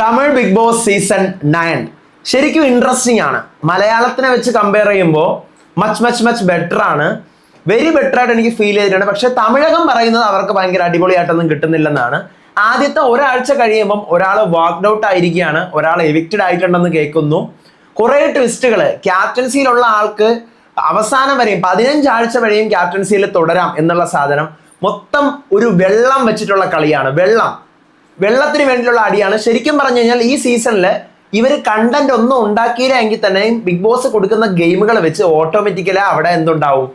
Tamil Bigg Boss season nine. ശരിക്കും interesting ആണ്. മലയാളത്തിനെ വെച്ച് കമ്പയർ ചെയ്യുമ്പോൾ മച്ച് മച്ച് മച്ച് ബെറ്റർ ആണ്. വെരി ബെറ്റർ ആയിട്ട് എനിക്ക് ഫീൽ ചെയ്തിട്ടുണ്ട്. പക്ഷെ തമിഴകം പറയുന്നത് അവർക്ക് ഭയങ്കര അടിപൊളിയായിട്ടൊന്നും കിട്ടുന്നില്ലെന്നാണ്. ആദ്യത്തെ ഒരാഴ്ച കഴിയുമ്പം ഒരാൾ വാക്ക്ഡ് ഔട്ട് ആയിരിക്കുകയാണ്. ഒരാൾ എവിക്റ്റഡ് ആയിട്ടുണ്ടെന്ന് കേൾക്കുന്നു. കുറേ ട്വിസ്റ്റുകൾ ക്യാപ്റ്റൻസിയിലുള്ള ആൾക്ക് അവസാനം വരെയും പതിനഞ്ചാഴ്ച വരെയും ക്യാപ്റ്റൻസിയിൽ തുടരാം എന്നുള്ള സാധനം മൊത്തം ഒരു വെള്ളം വെച്ചിട്ടുള്ള കളിയാണ്. വെള്ളം. വെള്ളത്തിന് വേണ്ടിയുള്ള അടിയാണ്. ശരിക്കും പറഞ്ഞു കഴിഞ്ഞാൽ ഈ സീസണിൽ ഇവർ കണ്ടന്റ് ഒന്നും ഉണ്ടാക്കിയില്ല എങ്കിൽ തന്നെ ബിഗ് ബോസ് കൊടുക്കുന്ന ഗെയിമുകൾ വെച്ച് ഓട്ടോമാറ്റിക്കലി അവിടെ എന്തുണ്ടാവും?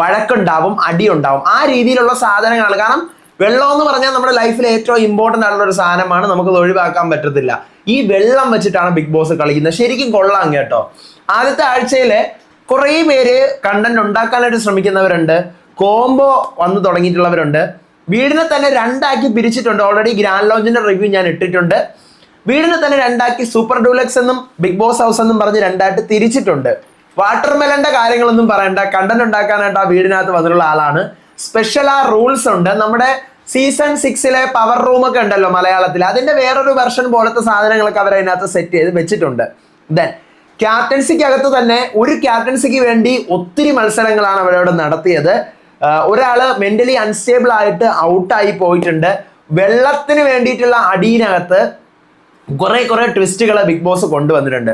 വഴക്കുണ്ടാവും അടിയുണ്ടാവും. ആ രീതിയിലുള്ള സാധനങ്ങളാണ്. കാരണം വെള്ളം എന്ന് പറഞ്ഞാൽ നമ്മുടെ ലൈഫിൽ ഏറ്റവും ഇമ്പോർട്ടന്റ് ആയിട്ടുള്ള ഒരു സാധനമാണ്. നമുക്കത് ഒഴിവാക്കാൻ പറ്റത്തില്ല. ഈ വെള്ളം വെച്ചിട്ടാണ് ബിഗ് ബോസ് കളിക്കുന്നത്. ശരിക്കും കൊള്ളാം കേട്ടോ. ആദ്യത്തെ ആഴ്ചയിലെ കുറേ പേര് കണ്ടന്റ് ഉണ്ടാക്കാനായിട്ട് ശ്രമിക്കുന്നവരുണ്ട്. കോംബോ വന്നു തുടങ്ങിയിട്ടുള്ളവരുണ്ട്. വീടിനെ തന്നെ രണ്ടാക്കി പിരിച്ചിട്ടുണ്ട്. ഓൾറെഡി ഗ്രാൻഡ് ലോഞ്ചിന്റെ റിവ്യൂ ഞാൻ ഇട്ടിട്ടുണ്ട്. വീടിനെ തന്നെ രണ്ടാക്കി സൂപ്പർ ഡൂലക്സ് എന്നും ബിഗ് ബോസ് ഹൗസ് എന്നും പറഞ്ഞ് രണ്ടായിട്ട് തിരിച്ചിട്ടുണ്ട്. വാട്ടർമെലന്റെ കാര്യങ്ങളൊന്നും പറയണ്ട. കണ്ടന്റ് ഉണ്ടാക്കാനായിട്ട് ആ വീടിനകത്ത് വന്നിട്ടുള്ള ആളാണ്. സ്പെഷ്യൽ ആ റൂൾസ് ഉണ്ട്. നമ്മുടെ സീസൺ സിക്സിലെ പവർ റൂം ഒക്കെ ഉണ്ടല്ലോ മലയാളത്തിൽ അതിന്റെ വേറൊരു വെർഷൻ പോലത്തെ സാധനങ്ങളൊക്കെ അവർ അതിനകത്ത് സെറ്റ് ചെയ്ത് വെച്ചിട്ടുണ്ട്. ദെൻ ക്യാപ്റ്റൻസിക്ക് അകത്ത് തന്നെ ഒരു ക്യാപ്റ്റൻസിക്ക് വേണ്ടി ഒത്തിരി മത്സരങ്ങളാണ് അവരവിടെ നടത്തിയത്. ഒരാൾ മെന്റലി അൺസ്റ്റേബിൾ ആയിട്ട് ഔട്ടായി പോയിട്ടുണ്ട്. വെള്ളത്തിന് വേണ്ടിയിട്ടുള്ള അടിയിനകത്ത് കുറെ കുറെ ട്വിസ്റ്റുകൾ ബിഗ് ബോസ് കൊണ്ടുവന്നിട്ടുണ്ട്.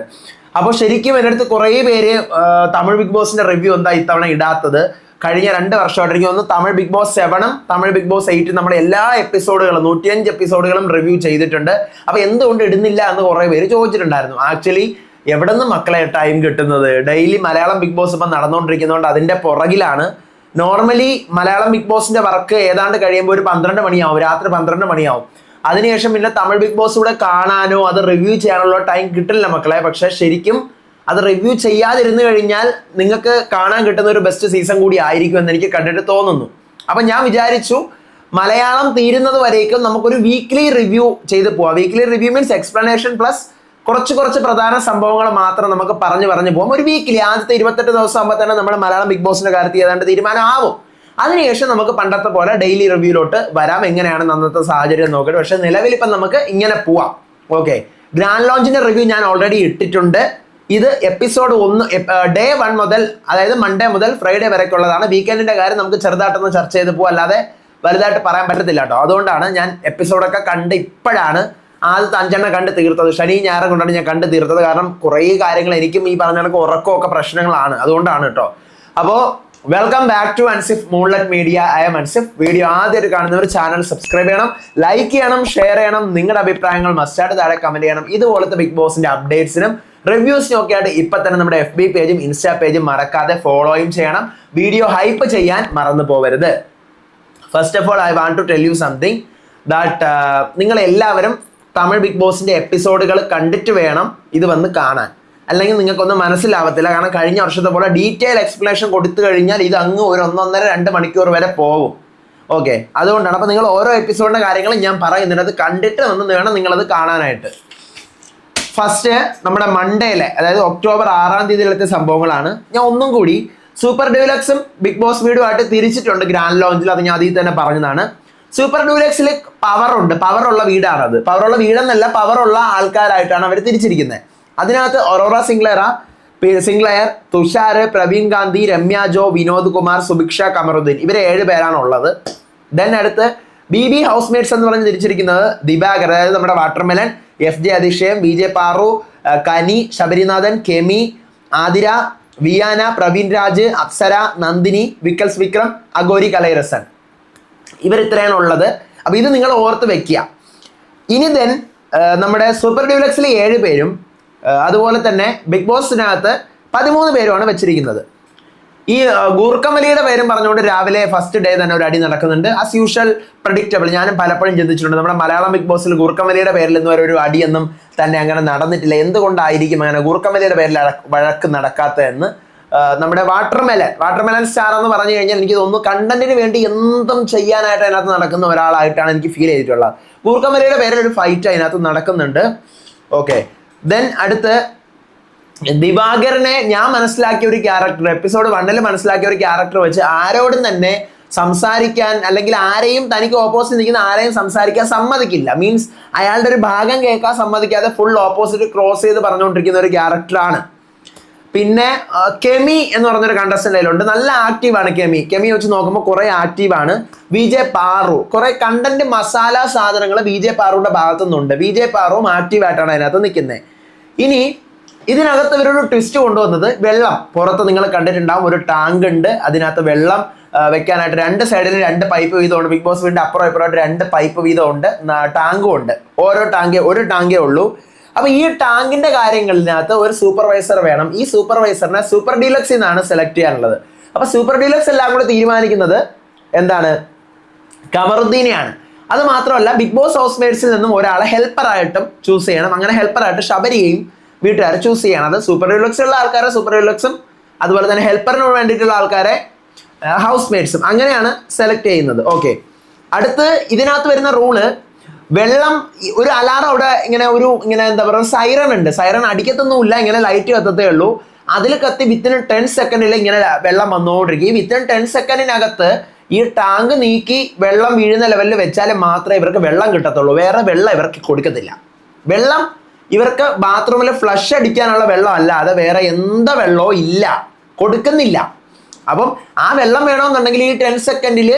അപ്പോൾ ശരിക്കും എന്റെ അടുത്ത് കുറേ പേര് തമിഴ് ബിഗ് ബോസിന്റെ റിവ്യൂ എന്താ ഇത്തവണ ഇടാത്തത്? കഴിഞ്ഞ രണ്ട് വർഷമായിട്ട് എനിക്ക് തോന്നുന്നു തമിഴ് ബിഗ് ബോസ് സെവനും തമിഴ് ബിഗ് ബോസ് എയ്റ്റും നമ്മുടെ എല്ലാ എപ്പിസോഡുകളും നൂറ്റിയഞ്ച് എപ്പിസോഡുകളും റിവ്യൂ ചെയ്തിട്ടുണ്ട്. അപ്പോൾ എന്തുകൊണ്ട് ഇടുന്നില്ല എന്ന് കുറേ പേര് ചോദിച്ചിട്ടുണ്ടായിരുന്നു. ആക്ച്വലി എവിടെ നിന്ന് മക്കളെ ടൈം കിട്ടുന്നത്? ഡെയിലി മലയാളം ബിഗ് ബോസ് ഇപ്പം നടന്നുകൊണ്ടിരിക്കുന്നതുകൊണ്ട് അതിന്റെ പുറകിലാണ് നോർമലി മലയാളം ബിഗ് ബോസിന്റെ വർക്ക് ഏതാണ്ട് കഴിയുമ്പോൾ ഒരു പന്ത്രണ്ട് മണിയാവും രാത്രി പന്ത്രണ്ട് മണിയാവും. അതിനുശേഷം പിന്നെ തമിഴ് ബിഗ് ബോസ് കൂടെ കാണാനോ അത് റിവ്യൂ ചെയ്യാനുള്ള ടൈം കിട്ടില്ല മക്കളെ. പക്ഷെ ശരിക്കും അത് റിവ്യൂ ചെയ്യാതിരുന്നു കഴിഞ്ഞാൽ നിങ്ങൾക്ക് കാണാൻ കിട്ടുന്ന ഒരു ബെസ്റ്റ് സീസൺ കൂടി ആയിരിക്കും എന്ന് എനിക്ക് കണ്ടിട്ട് തോന്നുന്നു. അപ്പൊ ഞാൻ വിചാരിച്ചു മലയാളം തീരുന്നത് വരേക്കും നമുക്കൊരു വീക്ക്ലി റിവ്യൂ ചെയ്ത് പോവാം. Weekly review means explanation plus കുറച്ച് കുറച്ച് പ്രധാന സംഭവങ്ങൾ മാത്രം നമുക്ക് പറഞ്ഞു പറഞ്ഞു പോകും. ഒരു വീക്കിലി ആദ്യത്തെ ഇരുപത്തെട്ട് ദിവസം ആകുമ്പോൾ തന്നെ നമ്മൾ മലയാളം ബിഗ് ബോസിന്റെ കാര്യത്തിൽ ഏതാണ്ട് തീരുമാനമാവും. അതിനുശേഷം നമുക്ക് പണ്ടത്തെ പോലെ ഡെയിലി റിവ്യൂലോട്ട് വരാം. എങ്ങനെയാണ് അന്നത്തെ സാഹചര്യം നോക്കട്ടെ. പക്ഷെ നിലവിൽ ഇപ്പം നമുക്ക് ഇങ്ങനെ പോവാം. ഓക്കെ ഗ്രാൻഡ് ലോഞ്ചിന്റെ റിവ്യൂ ഞാൻ ഓൾറെഡി ഇട്ടിട്ടുണ്ട്. ഇത് എപ്പിസോഡ് ഒന്ന് ഡേ വൺ മുതൽ അതായത് മൺഡേ മുതൽ ഫ്രൈഡേ വരെക്കുള്ളതാണ്. വീക്കെൻഡിന്റെ കാര്യം നമുക്ക് ചെറുതായിട്ടൊന്ന് ചർച്ച ചെയ്ത് പോകാം അല്ലാതെ വലുതായിട്ട് പറയാൻ പറ്റത്തില്ല കേട്ടോ. അതുകൊണ്ടാണ് ഞാൻ എപ്പിസോഡൊക്കെ കണ്ട് ഇപ്പോഴാണ് ആദ്യത്തെ അഞ്ചെണ്ണം കണ്ട് തീർത്തത്. ശനി ഞായറും കൊണ്ടാണ് ഞാൻ കണ്ട് തീർത്തത്. കാരണം കുറേ കാര്യങ്ങൾ എനിക്കും ഈ പറഞ്ഞ കണക്ക് ഉറക്കമൊക്കെ പ്രശ്നങ്ങളാണ്. അതുകൊണ്ടാണ് കേട്ടോ. അപ്പോൾ welcome back to Ansif Moonlit media I M Ansif video ആദ്യമായിട്ട് കാണുന്നവർ ചാനൽ സബ്സ്ക്രൈബ് ചെയ്യണം. ലൈക്ക് ചെയ്യണം ഷെയർ ചെയ്യണം. നിങ്ങളുടെ അഭിപ്രായങ്ങൾ മസ്റ്റായിട്ട് താഴെ കമന്റ് ചെയ്യണം. ഇതുപോലത്തെ ബിഗ് ബോസിന്റെ അപ്ഡേറ്റ്സിനും റിവ്യൂസിനും ഒക്കെ ആയിട്ട് ഇപ്പൊ തന്നെ നമ്മുടെ എഫ് ബി പേജും ഇൻസ്റ്റാ പേജും മറക്കാതെ ഫോളോയും ചെയ്യണം. വീഡിയോ ഹൈപ്പ് ചെയ്യാൻ മറന്നു പോവരുത്. First of all I want to tell you something that നിങ്ങൾ എല്ലാവരും തമിഴ് ബിഗ് ബോസിന്റെ എപ്പിസോഡുകൾ കണ്ടിട്ട് വേണം ഇത് വന്ന് കാണാൻ. അല്ലെങ്കിൽ നിങ്ങൾക്കൊന്നും മനസ്സിലാവത്തില്ല. കാരണം കഴിഞ്ഞ വർഷത്തെ പോലെ ഡീറ്റെയിൽ എക്സ്പ്ലനേഷൻ കൊടുത്തു കഴിഞ്ഞാൽ ഇത് അങ്ങ് ഒരു ഒന്നൊന്നര രണ്ട് മണിക്കൂർ വരെ പോകും. ഓക്കെ. അതുകൊണ്ടാണ് അപ്പോൾ നിങ്ങൾ ഓരോ എപ്പിസോഡിന്റെ കാര്യങ്ങളും ഞാൻ പറയുന്നുണ്ട്. അത് കണ്ടിട്ട് വന്ന് വേണം നിങ്ങളത് കാണാനായിട്ട്. ഫസ്റ്റ് നമ്മുടെ മൺഡേയിലെ അതായത് ഒക്ടോബർ ആറാം തീയതിയിലത്തെ സംഭവങ്ങളാണ്. ഞാൻ ഒന്നും കൂടി സൂപ്പർ ഡ്യൂലക്സും ബിഗ് ബോസ് വീടുമായിട്ട് തിരിച്ചിട്ടുണ്ട് ഗ്രാൻഡ് ലോഞ്ചിൽ. അത് ഞാൻ അതിൽ തന്നെ പറഞ്ഞതാണ്. സൂപ്പർ ഡ്യൂലക്സിൽ പവർ ഉണ്ട്. പവർ ഉള്ള വീടാണത്. പവറുള്ള വീടെന്നല്ല പവർ ഉള്ള ആൾക്കാരായിട്ടാണ് അവർ തിരിച്ചിരിക്കുന്നത് അതിനകത്ത് ഒറോറ സിംഗ്ലറ സിംഗ്ലയർ തുഷാർ പ്രവീൺ ഗാന്ധി രമ്യ ജോ വിനോദ് കുമാർ സുഭിക്ഷ കമറുദ്ദീൻ. ഇവർ ഏഴ് പേരാണ് ഉള്ളത് ദെൻ അടുത്ത് ബി ബി ഹൗസ് മേറ്റ്സ് എന്ന് പറഞ്ഞ് തിരിച്ചിരിക്കുന്നത് ദിബാഗർ അതായത് നമ്മുടെ വാട്ടർമെലൻ എഫ് ജെ അതിശയം വി ജെ പാറു കനി ശബരിനാഥൻ കെമി ആതിര വിയാന പ്രവീൺ രാജ് അപ്സര നന്ദിനി വിക്കൽസ് വിക്രം അഗോരി കലൈറസൻ ഇവർ ഇത്രയാണ് ഉള്ളത് അപ്പോൾ ഇത് നിങ്ങൾ ഓർത്ത് വെക്കുക. ഇനി ദെൻ നമ്മുടെ സൂപ്പർ ഡ്യൂലക്സിൽ ഏഴ് പേരും അതുപോലെ തന്നെ ബിഗ് ബോസിനകത്ത് പതിമൂന്ന് പേരുമാണ് വെച്ചിരിക്കുന്നത്. ഈ ഗൂർക്കമലിയുടെ പേരും പറഞ്ഞുകൊണ്ട് രാവിലെ ഫസ്റ്റ് ഡേ തന്നെ ഒരു അടി നടക്കുന്നുണ്ട്. ആസ് യൂഷ്വൽ പ്രഡിക്റ്റബിൾ ഞാനും പലപ്പോഴും ചിന്തിച്ചിട്ടുണ്ട് നമ്മുടെ മലയാളം ബിഗ് ബോസിൽ ഗൂർക്കമലിയുടെ പേരിൽ ഇന്ന് വരെ ഒരു അടിയൊന്നും തന്നെ അങ്ങനെ നടന്നിട്ടില്ല. എന്തുകൊണ്ടായിരിക്കും അങ്ങനെ ഗൂർക്കമലിയുടെ പേരിൽ വഴക്ക് നടക്കാത്തതെന്ന്? നമ്മുടെ വാട്ടർമെലൻ. വാട്ടർമെലൻ സ്റ്റാർ എന്ന് പറഞ്ഞു കഴിഞ്ഞാൽ എനിക്ക് തോന്നുന്നു കണ്ടന്റിന് വേണ്ടി എന്തും ചെയ്യാനായിട്ട് അതിനകത്ത് നടക്കുന്ന ഒരാളായിട്ടാണ് എനിക്ക് ഫീൽ ചെയ്തിട്ടുള്ളത്. കൂർക്കമലയുടെ പേരിൽ ഒരു ഫൈറ്റ് അതിനകത്ത് നടക്കുന്നുണ്ട്. ഓക്കെ ദെൻ അടുത്ത് ദിവാകരനെ ഞാൻ മനസ്സിലാക്കിയ ഒരു ക്യാരക്ടർ എപ്പിസോഡ് വണ്ണിൽ മനസ്സിലാക്കിയ ഒരു ക്യാരക്ടർ വെച്ച് ആരോടും തന്നെ സംസാരിക്കാൻ അല്ലെങ്കിൽ ആരെയും തനിക്ക് ഓപ്പോസിറ്റ് നിൽക്കുന്ന ആരെയും സംസാരിക്കാൻ സമ്മതിക്കില്ല. മീൻസ് അയാളുടെ ഒരു ഭാഗം കേൾക്കാൻ സമ്മതിക്കാതെ ഫുൾ ഓപ്പോസിറ്റ് ക്രോസ് ചെയ്ത് പറഞ്ഞുകൊണ്ടിരിക്കുന്ന ഒരു ക്യാരക്ടറാണ് പിന്നെ കെമി എന്ന് പറഞ്ഞൊരു കണ്ടസ്റ്റന്റ് അതിലുണ്ട്. നല്ല ആക്റ്റീവാണ് കെമി കെമി വെച്ച് നോക്കുമ്പോൾ കുറെ ആക്റ്റീവാണ് വി ജെ പാറു. കുറെ കണ്ടന്റ് മസാല സാധനങ്ങൾ വി ജെ പാറുവിന്റെ ഭാഗത്തു നിന്നുണ്ട് വി ജെ പാറുവും ആക്റ്റീവായിട്ടാണ് അതിനകത്ത് നിൽക്കുന്നത് ഇനി ഇതിനകത്ത് ഇവരൊരു ട്വിസ്റ്റ് കൊണ്ടുവന്നത് വെള്ളം. പുറത്ത് നിങ്ങൾ കണ്ടിട്ടുണ്ടാവും ഒരു ടാങ്ക് ഉണ്ട്. അതിനകത്ത് വെള്ളം വെക്കാനായിട്ട് രണ്ട് സൈഡിൽ രണ്ട് പൈപ്പ് വീതമുണ്ട്. ബിഗ് ബോസ് വീടിന്റെ അപ്പുറം ഇപ്പുറമായിട്ട് രണ്ട് പൈപ്പ് വീതമുണ്ട്. ടാങ്കും ഉണ്ട്. ഓരോ ടാങ്കേ ഒരു ടാങ്കേ ഉള്ളൂ. അപ്പൊ ഈ ടാങ്കിന്റെ കാര്യങ്ങളിനകത്ത് ഒരു സൂപ്പർവൈസർ വേണം. ഈ സൂപ്പർവൈസറിനെ സൂപ്പർ ഡീലക്സ് എന്നാണ് സെലക്ട് ചെയ്യാനുള്ളത്. അപ്പൊ സൂപ്പർ ഡീലക്സ് എല്ലാം കൂടെ തീരുമാനിക്കുന്നത് എന്താണ്? കമറുദ്ദീനെയാണ് അത് മാത്രമല്ല ബിഗ് ബോസ് ഹൗസ് മേറ്റ്സിൽ നിന്നും ഒരാളെ ഹെൽപ്പറായിട്ടും ചൂസ് ചെയ്യണം. അങ്ങനെ ഹെൽപ്പറായിട്ട് ശബരിയെയും വീട്ടുകാരെ ചൂസ് ചെയ്യണം. അത് സൂപ്പർ ഡീലക്സ് ഉള്ള ആൾക്കാരെ സൂപ്പർ ഡീലക്സും അതുപോലെ തന്നെ ഹെൽപ്പറിന് വേണ്ടിയിട്ടുള്ള ആൾക്കാരെ ഹൗസ് മേറ്റ്സും അങ്ങനെയാണ് സെലക്ട് ചെയ്യുന്നത്. ഓക്കെ അടുത്ത് ഇതിനകത്ത് വരുന്ന റൂൾ വെള്ളം ഒരു അലാറം അവിടെ ഇങ്ങനെ ഒരു ഇങ്ങനെ എന്താ പറയുക സൈറൺ ഉണ്ട്. സൈറൺ അടിക്കത്തൊന്നുമില്ല ഇങ്ങനെ ലൈറ്റ് കത്തത്തേ ഉള്ളൂ. അതിൽ കത്തി വിത്തിൻ ടെൻ സെക്കൻഡിൽ ഇങ്ങനെ വെള്ളം വന്നുകൊണ്ടിരിക്കും. ഈ വിത്തിൻ ടെൻ സെക്കൻഡിനകത്ത് ഈ ടാങ്ക് നീക്കി വെള്ളം വീഴുന്ന ലെവലിൽ വെച്ചാൽ മാത്രമേ ഇവർക്ക് വെള്ളം കിട്ടത്തുള്ളൂ. വേറെ വെള്ളം ഇവർക്ക് കൊടുക്കത്തില്ല. വെള്ളം ഇവർക്ക് ബാത്റൂമിൽ ഫ്ലഷ് അടിക്കാനുള്ള വെള്ളം അല്ലാതെ വേറെ എന്താ വെള്ളവും ഇല്ല. കൊടുക്കുന്നില്ല. അപ്പം ആ വെള്ളം വേണമെന്നുണ്ടെങ്കിൽ ഈ ടെൻ സെക്കൻഡിൽ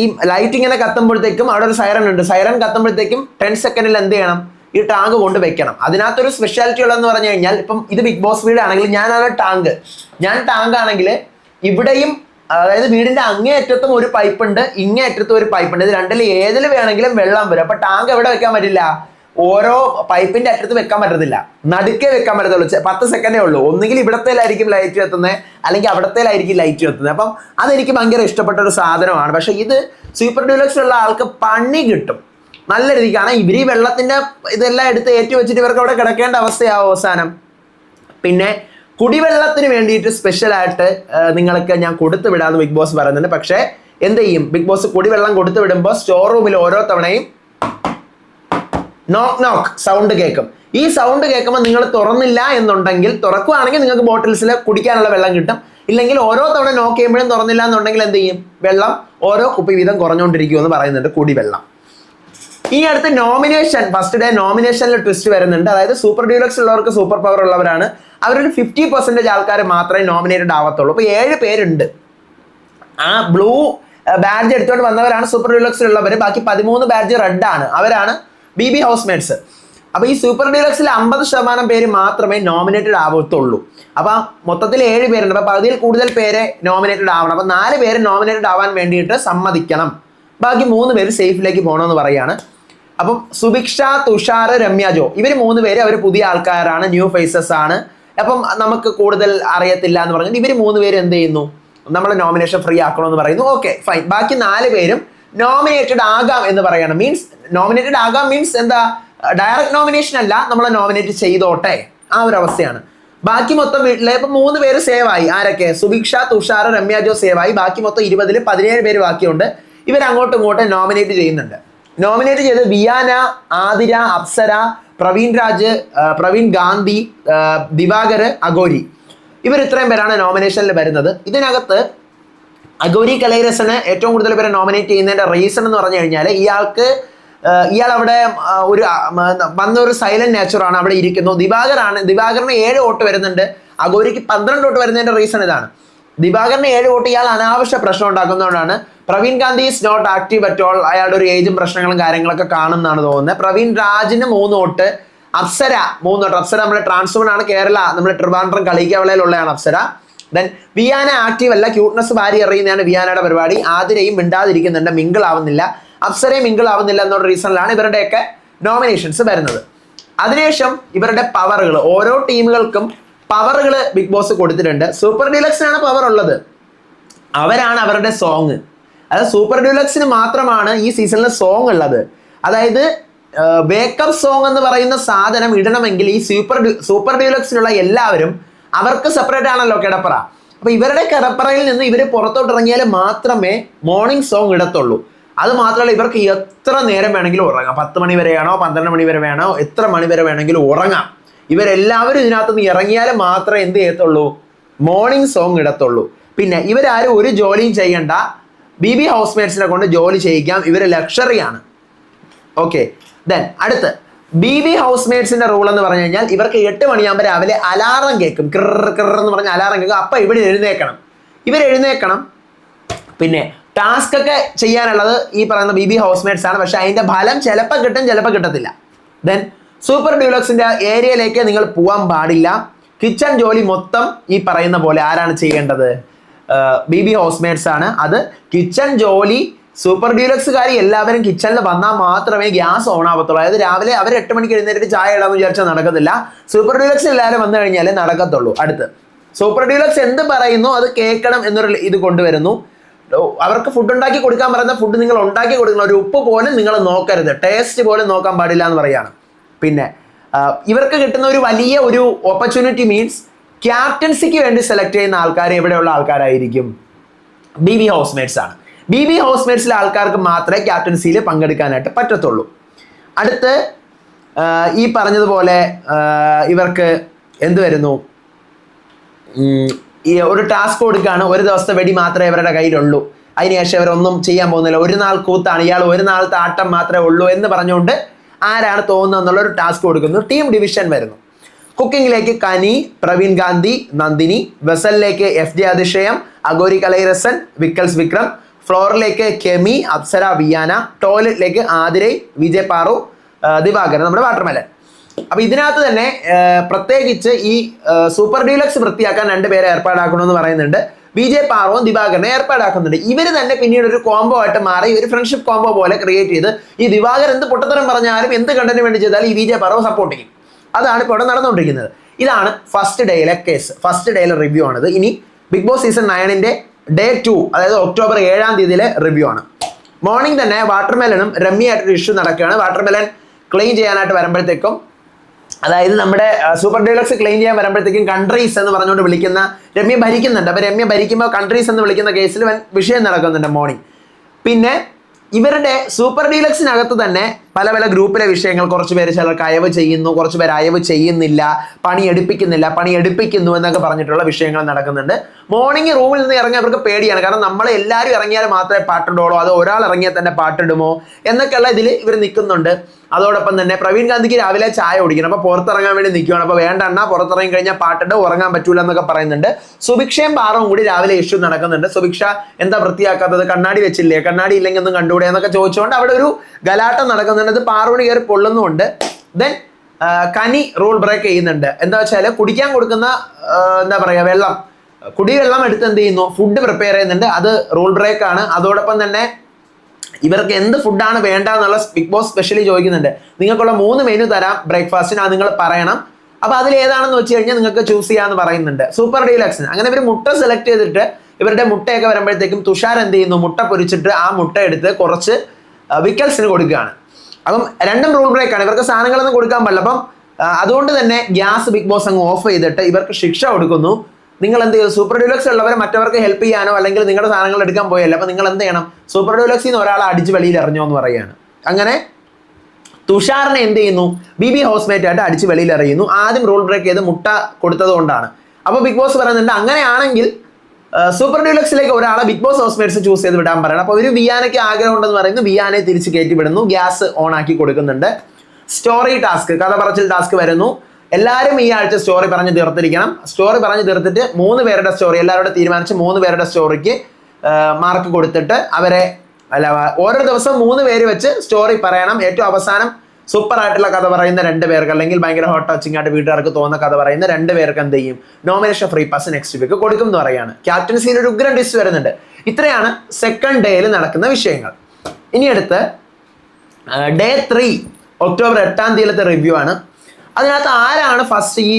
ഈ ലൈറ്റ് ഇങ്ങനെ കത്തുമ്പോഴത്തേക്കും അവിടെ ഒരു സൈറൺ ഉണ്ട്. സൈറൺ കത്തുമ്പോഴത്തേക്കും ടെൻ സെക്കൻഡിൽ എന്ത് ചെയ്യണം? ഈ ടാങ്ക് കൊണ്ട് വെക്കണം. അതിനകത്തൊരു സ്പെഷ്യാലിറ്റി ഉള്ളതെന്ന് പറഞ്ഞു കഴിഞ്ഞാൽ ഇപ്പം ഇത് ബിഗ് ബോസ് വീട് ആണെങ്കിൽ ഞാനാണ് ടാങ്ക് ഞാൻ ടാങ്ക് ആണെങ്കിൽ ഇവിടെയും അതായത് വീടിന്റെ അങ്ങേ അറ്റത്തും ഒരു പൈപ്പ് ഉണ്ട് ഇങ്ങേ അറ്റത്തും ഒരു പൈപ്പ് ഉണ്ട്. ഇത് രണ്ടിൽ ഏതിൽ വേണമെങ്കിലും വെള്ളം വരും. അപ്പൊ ടാങ്ക് എവിടെ വെക്കാൻ പറ്റില്ല? ഓരോ പൈപ്പിന്റെ അറ്റത്ത് വെക്കാൻ പറ്റത്തില്ല. നടുക്കേ വെക്കാൻ പറ്റത്തുള്ളൂ. പത്ത് സെക്കൻഡേ ഉള്ളൂ. ഒന്നുകിൽ ഇവിടത്തേലായിരിക്കും ലൈറ്റ് എത്തുന്നത് അല്ലെങ്കിൽ അവിടത്തേലായിരിക്കും ലൈറ്റ് എത്തുന്നത് അപ്പം അതെനിക്ക് ഭയങ്കര ഇഷ്ടപ്പെട്ട ഒരു സാധനമാണ്. പക്ഷെ ഇത് സൂപ്പർ ഡ്യൂലക്സ് ഉള്ള ആൾക്ക് പണി കിട്ടും. നല്ല രീതിക്ക്. കാരണം ഇവർ ഈ വെള്ളത്തിന്റെ ഇതെല്ലാം എടുത്ത് ഏറ്റു വെച്ചിട്ട് ഇവർക്ക് അവിടെ കിടക്കേണ്ട അവസ്ഥയാവും അവസാനം. പിന്നെ കുടിവെള്ളത്തിന് വേണ്ടിയിട്ട് സ്പെഷ്യലായിട്ട് നിങ്ങൾക്ക് ഞാൻ കൊടുത്തു വിടാമെന്ന് ബിഗ് ബോസ് പറയുന്നുണ്ട്. പക്ഷേ എന്ത് ചെയ്യും? ബിഗ് ബോസ് കുടിവെള്ളം കൊടുത്തു വിടുമ്പോൾ സ്റ്റോർ റൂമിൽ ഓരോ തവണയും നോക്ക് നോക്ക് സൗണ്ട് കേൾക്കും. ഈ സൗണ്ട് കേൾക്കുമ്പോൾ നിങ്ങൾ തുറന്നില്ല എന്നുണ്ടെങ്കിൽ തുറക്കുവാണെങ്കിൽ നിങ്ങൾക്ക് ബോട്ടിൽസിൽ കുടിക്കാനുള്ള വെള്ളം കിട്ടും. ഇല്ലെങ്കിൽ ഓരോ തവണ നോക്ക് ചെയ്യുമ്പോഴും തുറന്നില്ല എന്നുണ്ടെങ്കിൽ എന്ത് ചെയ്യും? വെള്ളം ഓരോ കുപ്പി വീതം കുറഞ്ഞുകൊണ്ടിരിക്കും എന്ന് പറയുന്നുണ്ട് കുടിവെള്ളം. ഈ അടുത്ത് നോമിനേഷൻ ഫസ്റ്റ് ഡേ നോമിനേഷനിൽ ട്വിസ്റ്റ് വരുന്നുണ്ട്. അതായത് സൂപ്പർ ഡ്യൂലക്സ് ഉള്ളവർക്ക് സൂപ്പർ പവർ ഉള്ളവരാണ്. അവരൊരു ഫിഫ്റ്റി പെർസെന്റേജ് ആൾക്കാർ മാത്രമേ നോമിനേറ്റഡ് ആവത്തുള്ളൂ. അപ്പോൾ ഏഴ് പേരുണ്ട്. ആ ബ്ലൂ ബാഡ്ജ് എടുത്തുകൊണ്ട് വന്നവരാണ് സൂപ്പർ ഡ്യൂലക്സിലുള്ളവർ ബാക്കി പതിമൂന്ന് ബാഡ്ജ് റെഡ് ആണ്. അവരാണ് ബി ബി ഹൗസ് മേറ്റ്സ് അപ്പൊ ഈ സൂപ്പർ ഡീലക്സിൽ അമ്പത് ശതമാനം പേര് മാത്രമേ നോമിനേറ്റഡ് ആവത്തുള്ളൂ. അപ്പോൾ മൊത്തത്തിൽ ഏഴ് പേരുണ്ട്. അപ്പോൾ പകുതിയിൽ കൂടുതൽ പേരെ നോമിനേറ്റഡ് ആവണം. അപ്പോൾ നാല് പേര് നോമിനേറ്റഡ് ആവാൻ വേണ്ടിയിട്ട് സമ്മതിക്കണം. ബാക്കി മൂന്ന് പേര് സേഫിലേക്ക് പോകണമെന്ന് പറയാണ്. അപ്പം സുഭിക്ഷ തുഷാർ രമ്യ ജോ. ഇവർ മൂന്ന് പേര് അവർ പുതിയ ആൾക്കാരാണ് ന്യൂ ഫേസസ് ആണ്. അപ്പം നമുക്ക് കൂടുതൽ അറിയത്തില്ല എന്ന് പറഞ്ഞിട്ട് ഇവർ മൂന്ന് പേര് എന്ത് ചെയ്യുന്നു? നമ്മളെ നോമിനേഷൻ ഫ്രീ ആക്കണമെന്ന് പറയുന്നു. ഓക്കെ ഫൈൻ ബാക്കി നാല് പേരും നോമിനേറ്റഡ് ആകാം എന്ന് പറയണം. മീൻസ് നോമിനേറ്റഡ് ആകാം മീൻസ് എന്താ? ഡയറക്റ്റ് നോമിനേഷൻ അല്ല നമ്മളെ നോമിനേറ്റ് ചെയ്തോട്ടെ. ആ ഒരു അവസ്ഥയാണ്. ബാക്കി മൊത്തം വീട്ടിലെ ഇപ്പൊ മൂന്ന് പേര് സേവായി ആരൊക്കെ? സുഭിക്ഷ തുഷാർ രമ്യ ജോ സേവായി ബാക്കി മൊത്തം ഇരുപതിൽ പതിനേഴ് പേര് ബാക്കിയുണ്ട്. ഇവർ അങ്ങോട്ടും ഇങ്ങോട്ടും നോമിനേറ്റ് ചെയ്യുന്നുണ്ട്. നോമിനേറ്റ് ചെയ്ത് വിയാന ആതിര അപ്സര പ്രവീൺ രാജ് പ്രവീൺ ഗാന്ധി ദിവാകർ അഗോരി. ഇവർ ഇത്രയും പേരാണ് നോമിനേഷനിൽ വരുന്നത്. ഇതിനകത്ത് അഗൗരി കലൈരസന് ഏറ്റവും കൂടുതൽ പേരെ നോമിനേറ്റ് ചെയ്യുന്നതിന്റെ റീസൺ എന്ന് പറഞ്ഞു കഴിഞ്ഞാൽ ഇയാൾക്ക് ഇയാൾ അവിടെ ഒരു വന്ന ഒരു സൈലന്റ് നേച്ചറാണ് അവിടെ ഇരിക്കുന്നു. ദിവാകരാണ് ദിവാകറിന് ഏഴ് വോട്ട് വരുന്നുണ്ട്. അഗൗരിക്ക് പന്ത്രണ്ട് വോട്ട് വരുന്നതിന്റെ റീസൺ ഇതാണ്. ദിവാകറിന് ഏഴ് വോട്ട് ഇയാൾ അനാവശ്യ പ്രശ്നം ഉണ്ടാക്കുന്നതുകൊണ്ടാണ്. Praveen Gandhi is not active at all അയാളുടെ ഒരു ഏജും പ്രശ്നങ്ങളും കാര്യങ്ങളൊക്കെ കാണുന്നതാണ് തോന്നുന്നത്. പ്രവീൺ രാജിന് മൂന്ന് വോട്ട്. അപ്സര മൂന്ന് വോട്ട്. അപ്സര നമ്മുടെ ട്രാൻസ്ഫോൺ ആണ് കേരള. നമ്മുടെ ട്രിവാൻഡ്രം കളിക്കവളയിലുള്ളതാണ് അപ്സര. ദെൻ വിയാന ആക്റ്റീവ് അല്ല ക്യൂട്ട്നെസ് വാരി എറിയുന്നതാണ് വിയാനയുടെ പരിപാടി. ആതിരയും മിണ്ടാതിരിക്കുന്നുണ്ട് മിങ്കിൾ ആവുന്നില്ല അപ്സരയും മിങ്കിൾ ആവുന്നില്ല എന്നുള്ള റീസണിലാണ് ഇവരുടെയൊക്കെ നോമിനേഷൻസ് വരുന്നത്. അതിനുശേഷം ഇവരുടെ പവറുകൾ ഓരോ ടീമുകൾക്കും പവറുകൾ ബിഗ് ബോസ് കൊടുത്തിട്ടുണ്ട്. സൂപ്പർ ഡീലക്സിനാണ് പവർ ഉള്ളത്. അവരാണ് അവരുടെ സോങ് അതായത് സൂപ്പർ ഡ്യൂലക്സിന് മാത്രമാണ് ഈ സീസണിൽ സോങ് ഉള്ളത്. അതായത് വേക്കപ്പ് സോങ് എന്ന് പറയുന്ന സാധനം ഇടണമെങ്കിൽ ഈ സൂപ്പർ സൂപ്പർ ഡ്യൂലക്സിലുള്ള എല്ലാവരും അവർക്ക് സെപ്പറേറ്റ് ആണല്ലോ കിടപ്പറ. അപ്പൊ ഇവരുടെ കിടപ്പറയിൽ നിന്ന് ഇവർ പുറത്തോട്ട് ഇറങ്ങിയാൽ മാത്രമേ മോർണിംഗ് സോങ് ഇടത്തുള്ളൂ. അത് മാത്രമല്ല ഇവർക്ക് എത്ര നേരം വേണമെങ്കിലും ഉറങ്ങാം. പത്ത് മണി വരെയാണോ പന്ത്രണ്ട് മണി വരെ വേണോ എത്ര മണി വരെ വേണമെങ്കിലും ഉറങ്ങാം. ഇവരെല്ലാവരും ഇതിനകത്ത് നിന്ന് ഇറങ്ങിയാൽ മാത്രമേ എന്ത് ചെയ്യത്തുള്ളൂ? മോർണിംഗ് സോങ് ഇടത്തുള്ളൂ. പിന്നെ ഇവരാരും ഒരു ജോലിയും ചെയ്യണ്ട. ബി ബി ഹൗസ്മേറ്റ്സിനെ കൊണ്ട് ജോലി ചെയ്യിക്കാം. ഇവർ ലക്ഷറിയാണ് ഓക്കെ ദെൻ അടുത്ത്. ബി ബി ഹൗസ്മേറ്റ്സിന്റെ റൂൾ എന്ന് പറഞ്ഞു കഴിഞ്ഞാൽ ഇവർക്ക് എട്ട് മണിയാകുമ്പോൾ രാവിലെ അലാറം കേൾക്കും. കിർ കിർ എന്ന് പറഞ്ഞ അലാറം കേൾക്കും. അപ്പം ഇവിടെ എഴുന്നേക്കണം. ഇവർ എഴുന്നേക്കണം. പിന്നെ ടാസ്ക് ഒക്കെ ചെയ്യാനുള്ളത് ഈ പറയുന്ന ബി ബി ഹൗസ്മേറ്റ്സ് ആണ്. പക്ഷെ അതിന്റെ ഫലം ചിലപ്പോൾ കിട്ടും ചിലപ്പോൾ കിട്ടത്തില്ല. ദെൻ സൂപ്പർ ഡ്യൂലക്സിന്റെ ഏരിയയിലേക്ക് നിങ്ങൾ പോകാൻ പാടില്ല. കിച്ചൺ ജോലി മൊത്തം ഈ പറയുന്ന പോലെ ആരാണ് ചെയ്യേണ്ടത്? ബി ബി ഹൗസ്മേറ്റ്സ് ആണ്. അത് കിച്ചൺ ജോലി സൂപ്പർ ഡീലക്സുകാർ എല്ലാവരും കിച്ചണിൽ വന്നാൽ മാത്രമേ ഗ്യാസ് ഓൺ ആവത്തുള്ളൂ. അതായത് രാവിലെ അവർ എട്ട് മണിക്ക് എഴുന്നേറ്റ് ചായ ഇടാന്ന് വിചാരിച്ചാൽ നടക്കത്തില്ല. സൂപ്പർ ഡീലക്സ് എല്ലാവരും വന്നു കഴിഞ്ഞാലേ നടക്കത്തുള്ളൂ. അടുത്ത്. സൂപ്പർ ഡീലക്സ് എന്ത് പറയുന്നു? അത് കേൾക്കണം എന്നൊരു ഇത് കൊണ്ടുവരുന്നു. അവർക്ക് ഫുഡ് ഉണ്ടാക്കി കൊടുക്കാൻ പറയുന്ന ഫുഡ് നിങ്ങൾ ഉണ്ടാക്കി കൊടുക്കണം. ഒരു ഉപ്പ് പോലും നിങ്ങൾ നോക്കരുത്. ടേസ്റ്റ് പോലും നോക്കാൻ പാടില്ല എന്ന് പറയാണ്. പിന്നെ ഇവർക്ക് കിട്ടുന്ന ഒരു വലിയ ഒരു ഓപ്പർച്യൂണിറ്റി മീൻസ് ക്യാപ്റ്റൻസിക്ക് വേണ്ടി സെലക്ട് ചെയ്യുന്ന ആൾക്കാർ എവിടെയുള്ള ആൾക്കാരായിരിക്കും. ബി വി ഹൗസ്മേറ്റ്സ് ആണ്. ബി ബി ഹൗസ്മേറ്റ്സിലെ ആൾക്കാർക്ക് മാത്രമേ ക്യാപ്റ്റൻസിയിൽ പങ്കെടുക്കാനായിട്ട് പറ്റത്തുള്ളൂ. അടുത്ത് ഈ പറഞ്ഞതുപോലെ ഇവർക്ക് എന്ത് വരുന്നു? ഈ ഒരു ടാസ്ക് കൊടുക്കുകയാണ്. ഒരു ദിവസത്തെ വെടി മാത്രമേ ഇവരുടെ കയ്യിലുള്ളൂ. അതിനുശേഷം ഇവരൊന്നും ചെയ്യാൻ പോകുന്നില്ല. ഒരു നാൾ കൂത്താണ്. ഇയാൾ ഒരു നാളത്തെ ആട്ടം മാത്രമേ ഉള്ളൂ എന്ന് പറഞ്ഞുകൊണ്ട് ആരാണ് തോന്നുന്നത് എന്നുള്ള ഒരു ടാസ്ക് കൊടുക്കുന്നു. ടീം ഡിവിഷൻ വരുന്നു. കുക്കിങ്ങിലേക്ക് കനി പ്രവീൺ ഗാന്ധി നന്ദിനി വെസലിലേക്ക് എഫ് ജെ അതിശയം അഗോരി കലൈരസൻ വിക്കൽസ് വിക്രം ഫ്ലോറിലേക്ക് കെമി അപ്സര വിയാന ടോയ്ലറ്റിലേക്ക് ആതിരൈ വിജയ് പാറു ദിവാകരൻ നമ്മുടെ വാട്ടർമെലൻ. അപ്പൊ ഇതിനകത്ത് തന്നെ പ്രത്യേകിച്ച് ഈ സൂപ്പർ ഡീലക്സ് വൃത്തിയാക്കാൻ രണ്ടുപേരെ ഏർപ്പാടാക്കണമെന്ന് പറയുന്നുണ്ട്. ബി ജെ പാറവും ദിവാകരനെ ഏർപ്പാടാക്കുന്നുണ്ട്. ഇവർ തന്നെ പിന്നീട് ഒരു കോംബോ ആയിട്ട് മാറി ഒരു ഫ്രണ്ട്ഷിപ്പ് കോംബോ പോലെ ക്രിയേറ്റ് ചെയ്ത് ഈ ദിവാകർ എന്ത് പൊട്ടത്തരം പറഞ്ഞാലും എന്ത് കണ്ടന്റ് വേണ്ടി ചെയ്താലും ഈ ബി ജെ പാറവ് സപ്പോർട്ട് ചെയ്യും. അതാണ് ഇപ്പോൾ ഇവിടെ നടന്നുകൊണ്ടിരിക്കുന്നത്. ഇതാണ് ഫസ്റ്റ് ഡേയിലെ കേസ് ഫസ്റ്റ് ഡേയിലെ റിവ്യൂ ആണിത്. ഇനി ബിഗ് ബോസ് സീസൺ നയനിന്റെ ഡേ ടു അതായത് ഒക്ടോബർ ഏഴാം തീയതിയിലെ റിവ്യൂ ആണ്. മോർണിംഗ് തന്നെ വാട്ടർമെലനും രമ്യയായിട്ടൊരു ഇഷ്യൂ നടക്കുകയാണ്. വാട്ടർമെലൻ ക്ലെയിം ചെയ്യാനായിട്ട് വരുമ്പോഴത്തേക്കും അതായത് നമ്മുടെ സൂപ്പർ ഡീലക്സ് ക്ലെയിം ചെയ്യാൻ വരുമ്പോഴത്തേക്കും കൺട്രീസ് എന്ന് പറഞ്ഞുകൊണ്ട് വിളിക്കുന്ന രമ്യ ഭരിക്കുന്നുണ്ട്. അപ്പോൾ രമ്യ ഭരിക്കുമ്പോൾ കൺട്രീസ് എന്ന് വിളിക്കുന്ന കേസിൽ വിഷയം നടക്കുന്നുണ്ട് മോർണിംഗ് പിന്നെ ഇവരുടെ സൂപ്പർ ഡീലക്സിനകത്ത് തന്നെ പല പല ഗ്രൂപ്പിലെ വിഷയങ്ങൾ കുറച്ച് പേര് ചിലർക്ക് അയവ് ചെയ്യുന്നു കുറച്ച് പേര് അയവ് ചെയ്യുന്നില്ല പണി എടുപ്പിക്കുന്നില്ല പണി എടുപ്പിക്കുന്നു എന്നൊക്കെ പറഞ്ഞിട്ടുള്ള വിഷയങ്ങൾ നടക്കുന്നുണ്ട്. മോർണിംഗ് റൂമിൽ നിന്ന് ഇറങ്ങി അവർക്ക് പേടിയാണ്. കാരണം നമ്മൾ എല്ലാവരും ഇറങ്ങിയാൽ മാത്രമേ പാട്ടിടുള്ളൂ അത് ഒരാൾ ഇറങ്ങിയാൽ തന്നെ പാട്ടിടുമോ എന്നൊക്കെയുള്ള ഇതിൽ ഇവർ നിൽക്കുന്നുണ്ട്. അതോടൊപ്പം തന്നെ പ്രവീൺ ഗാന്ധിക്ക് രാവിലെ ചായ കുടിക്കണം. അപ്പൊ പുറത്തിറങ്ങാൻ വേണ്ടി നിൽക്കുകയാണ് അപ്പൊ വേണ്ട അണ്ണാ പുറത്തിറങ്ങി കഴിഞ്ഞാൽ പാട്ടിട്ട് ഉറങ്ങാൻ പറ്റൂല എന്നൊക്കെ പറയുന്നുണ്ട്. സുഭിക്ഷയും പാറവും കൂടി രാവിലെ ഇഷ്യൂ നടക്കുന്നുണ്ട്. സുഭിക്ഷ എന്താ വൃത്തിയാക്കാത്തത്? കണ്ണാടി വെച്ചില്ലേ? കണ്ണാടി ഇല്ലെങ്കിൽ ഒന്നും കണ്ടുകൂടെ എന്നൊക്കെ ചോദിച്ചുകൊണ്ട് അവിടെ ഒരു ഗലാട്ടം നടക്കുന്നുണ്ട്. ഇത് പാർവണി കയറി പൊള്ളുന്നുണ്ട് ദെൻ കനി റൂൾ ബ്രേക്ക് ചെയ്യുന്നുണ്ട്. എന്താ വെച്ചാൽ കുടിക്കാൻ കൊടുക്കുന്ന എന്താ പറയുക വെള്ളം. കുടിവെള്ളം എടുത്ത് എന്ത് ചെയ്യുന്നു? ഫുഡ് പ്രിപ്പയർ ചെയ്യുന്നുണ്ട്. അത് റൂൾ ബ്രേക്ക് ആണ്. അതോടൊപ്പം തന്നെ ഇവർക്ക് എന്ത് ഫുഡാണ് വേണ്ട എന്നുള്ള ബിഗ് ബോസ് സ്പെഷ്യലി ചോദിക്കുന്നുണ്ട്. നിങ്ങൾക്കുള്ള മൂന്ന് മെനു തരാം ബ്രേക്ക്ഫാസ്റ്റിന് അത് നിങ്ങൾ പറയണം. അപ്പൊ അതിൽ ഏതാണെന്ന് വെച്ച് കഴിഞ്ഞാൽ നിങ്ങൾക്ക് ചൂസ് ചെയ്യാന്ന് പറയുന്നുണ്ട്. സൂപ്പർ ഡീലക്സിന് അങ്ങനെ ഇവർ മുട്ട സെലക്ട് ചെയ്തിട്ട് ഇവരുടെ മുട്ടയൊക്കെ വരുമ്പോഴത്തേക്കും തുഷാർ എന്ത് ചെയ്യുന്നു? മുട്ട പൊരിച്ചിട്ട് ആ മുട്ട എടുത്ത് കുറച്ച് വിക്കൽസിന് കൊടുക്കുകയാണ്. അപ്പം രണ്ടും റൂൾ ബ്രേക്ക് ആണ്. ഇവർക്ക് സാധനങ്ങളൊന്നും കൊടുക്കാൻ പാടില്ല അപ്പം അതുകൊണ്ട് തന്നെ ഗ്യാസ് ബിഗ് ബോസ് അങ്ങ് ഓഫ് ചെയ്തിട്ട് ഇവർക്ക് ശിക്ഷ കൊടുക്കുന്നു. നിങ്ങൾ എന്ത് ചെയ്യും സൂപ്പർ ഡ്യൂലക്സ് ഉള്ളവരെ മറ്റവർക്ക് ഹെൽപ്പ് ചെയ്യാനോ അല്ലെങ്കിൽ നിങ്ങളുടെ സാധനങ്ങൾ എടുക്കാൻ പോയല്ലോ? അപ്പൊ നിങ്ങൾ എന്ത് ചെയ്യണം? സൂപ്പർ ഡ്യൂലക്സിൽ നിന്ന് ഒരാളെ അടിച്ച് വെളിയിൽ എറിഞ്ഞോ എന്ന് പറയുകയാണ്. അങ്ങനെ തുഷാറിനെ എന്ത് ചെയ്യുന്നു? ബി ബി ഹൗസ്മേറ്റ് ആയിട്ട് അടിച്ച് വെളിയിൽ എറിയുന്നു. ആദ്യം റൂൾ ബ്രേക്ക് ചെയ്ത് മുട്ട കൊടുത്തത് കൊണ്ടാണ് അപ്പോൾ ബിഗ് ബോസ് പറയുന്നുണ്ട് അങ്ങനെയാണെങ്കിൽ സൂപ്പർ ഡ്യൂലക്സിലേക്ക് ഒരാളെ big Boss housemates choose ചെയ്ത് വിടാൻ പറയണം. അപ്പോൾ ഒരു വിയാനയ്ക്ക് ആഗ്രഹം ഉണ്ടെന്ന് പറയുന്നു. വിയാനെ തിരിച്ച് കയറ്റി വിടുന്നു. ഗ്യാസ് ഓൺ ആക്കി കൊടുക്കുന്നുണ്ട്. സ്റ്റോറി ടാസ്ക് കഥ പറച്ചിൽ ടാസ്ക് വരുന്നു. എല്ലാവരും ഈ ആഴ്ച സ്റ്റോറി പറഞ്ഞ് തീർത്തിരിക്കണം. സ്റ്റോറി പറഞ്ഞ് തീർത്തിട്ട് മൂന്ന് പേരുടെ സ്റ്റോറി എല്ലാവരോടും തീരുമാനിച്ച് മൂന്ന് പേരുടെ സ്റ്റോറിക്ക് മാർക്ക് കൊടുത്തിട്ട് അവരെ അല്ല ഓരോ ദിവസം മൂന്ന് പേര് വെച്ച് സ്റ്റോറി പറയണം. ഏറ്റവും അവസാനം സൂപ്പർ ആയിട്ടുള്ള കഥ പറയുന്ന രണ്ട് പേർക്ക് അല്ലെങ്കിൽ ഭയങ്കര ഹോട്ട് ടച്ചിങ് ആയിട്ട് വീട്ടുകാർക്ക് തോന്നുന്ന കഥ പറയുന്ന രണ്ട് പേർക്ക് എന്ത് ചെയ്യും? Nomination free pass next week കൊടുക്കും എന്ന് പറയാണ് ക്യാപ്റ്റൻസിയിൽ ഒരു ഉഗ്രൻ ഡിസ് വരുന്നുണ്ട്. ഇത്രയാണ് സെക്കൻഡ് ഡേയിൽ നടക്കുന്ന വിഷയങ്ങൾ. ഇനി അടുത്ത് ഡേ ത്രീ ഒക്ടോബർ എട്ടാം തീയതിയിലത്തെ റിവ്യൂ ആണ്. അതിനകത്ത് ആരാണ് ഫസ്റ്റ് ഈ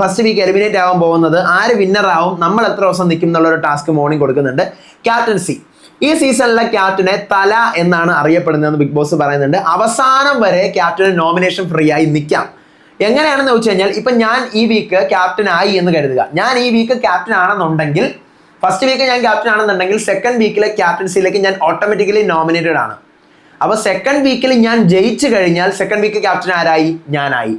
ഫസ്റ്റ് വീക്ക് എലിമിനേറ്റ് ആവാൻ പോകുന്നത്? ആര് വിന്നർ ആവും? നമ്മൾ എത്ര ദിവസം നിൽക്കും എന്നുള്ള ഒരു ടാസ്ക് മോർണിംഗ് കൊടുക്കുന്നുണ്ട്. ക്യാപ്റ്റൻസി ഈ സീസണിലെ ക്യാപ്റ്റനെ തല എന്നാണ് അറിയപ്പെടുന്നതെന്ന് ബിഗ് ബോസ് പറയുന്നുണ്ട്. അവസാനം വരെ ക്യാപ്റ്റന് നോമിനേഷൻ ഫ്രീ ആയി നിൽക്കാം എങ്ങനെയാണെന്ന് വെച്ച് കഴിഞ്ഞാൽ ഇപ്പൊ ഞാൻ ഈ വീക്ക് ക്യാപ്റ്റൻ ആയി എന്ന് കരുതുക. ഞാൻ ഈ വീക്ക് ക്യാപ്റ്റൻ ആണെന്നുണ്ടെങ്കിൽ ഫസ്റ്റ് വീക്ക് ഞാൻ ക്യാപ്റ്റൻ ആണെന്നുണ്ടെങ്കിൽ സെക്കൻഡ് വീക്കിലെ ക്യാപ്റ്റൻസിയിലേക്ക് ഞാൻ ഓട്ടോമാറ്റിക്കലി നോമിനേറ്റഡ് ആണ്. അപ്പൊ സെക്കൻഡ് വീക്കിൽ ഞാൻ ജയിച്ചു കഴിഞ്ഞാൽ സെക്കൻഡ് വീക്ക് ക്യാപ്റ്റൻ ആരായി? ഞാനായി.